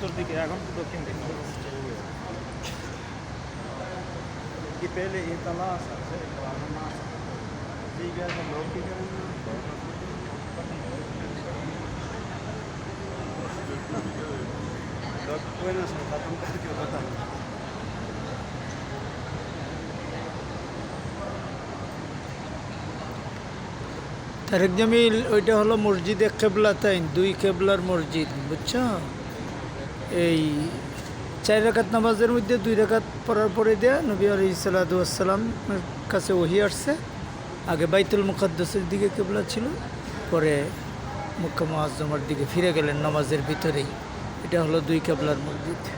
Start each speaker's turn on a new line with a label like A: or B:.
A: তিরদিক এর কোন দক্ষিণ দিক। কি আগে ইতলাসা থেকে রওনা মানা ঠিক আছে ধর্ম কি করেন? কত কোন সন্তান কত কি কথা?
B: তারিক জমীল ওইটা হলো মসজিদে কিবলাতাইন দুই কিবলার মসজিদ বাচ্চা এই চার রাকাত নামাজের মধ্যে দুই রাকাত পড়ার পরে দেয়া নবী আলি সাল্লাদুসাল্লামের কাছে ওহি আসছে আগে বাইতুল মুখাদ্দসের দিকে কেবলা ছিল পরে মুখ্য মহাজমার দিকে ফিরে গেলেন নামাজের ভিতরেই এটা হলো দুই কেবলার মসজিদ